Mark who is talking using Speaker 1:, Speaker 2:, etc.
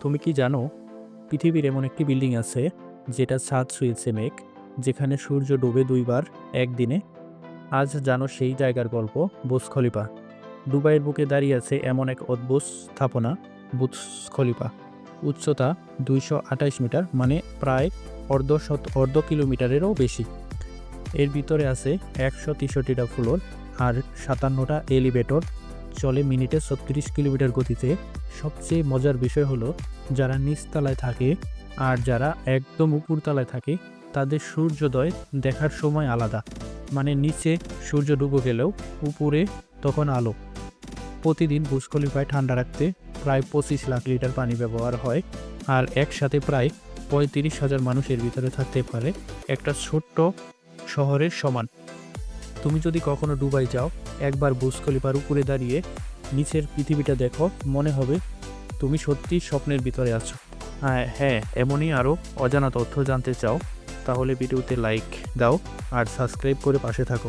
Speaker 1: তুমি কি জানো, পৃথিবীর এমন একটি বিল্ডিং আছে, যেটা ছাদ ছুঁয়েছে মেঘ, যেখানে সূর্য ডুবে দুইবার, একদিনে। আজ জানো সেই জায়গার গল্প বুজ খলিফা। দুবাইয়ের বুকে দাঁড়িয়ে আছে এমন এক অদ্ভুত স্থাপনা খলিফা। উচ্চতা দুইশো মিটার মানে প্রায় অর্ধ শত, অর্ধ কিলোমিটারেরও বেশি। এর ভিতরে আছে একশো তেষট্টিটা ফ্লোর আর সাতান্নটা এলিভেটর। চলে মিনিটে ছত্রিশ কিলোমিটার গতিতে। সবচেয়ে মজার বিষয় হলো, যারা নিচতলায় থাকে আর যারা একদম উপরতলায় থাকে, তাদের সূর্যোদয় দেখার সময় আলাদা। মানে নিচে সূর্য ডুবে গেলেও উপরে তখন আলো। প্রতিদিন বুজ খলিফায় ঠান্ডা রাখতে প্রায় পঁচিশ লাখ লিটার পানি ব্যবহার হয় আর একসাথে প্রায় পঁয়ত্রিশ হাজার মানুষের ভিতরে থাকতে পারে। একটা ছোট্ট শহরের সমান। তুমি যদি কখনো ডুবাই যাও, একবার খলিফার উপরে দাঁড়িয়ে নিচের পৃথিবীটা দেখো, মনে হবে তুমি সত্যি স্বপ্নের ভিতরে আছো। হ্যাঁ হ্যাঁ এমনই আরও অজানা তথ্য জানতে চাও, তাহলে ভিডিওতে লাইক দাও আর সাবস্ক্রাইব করে পাশে থাকো।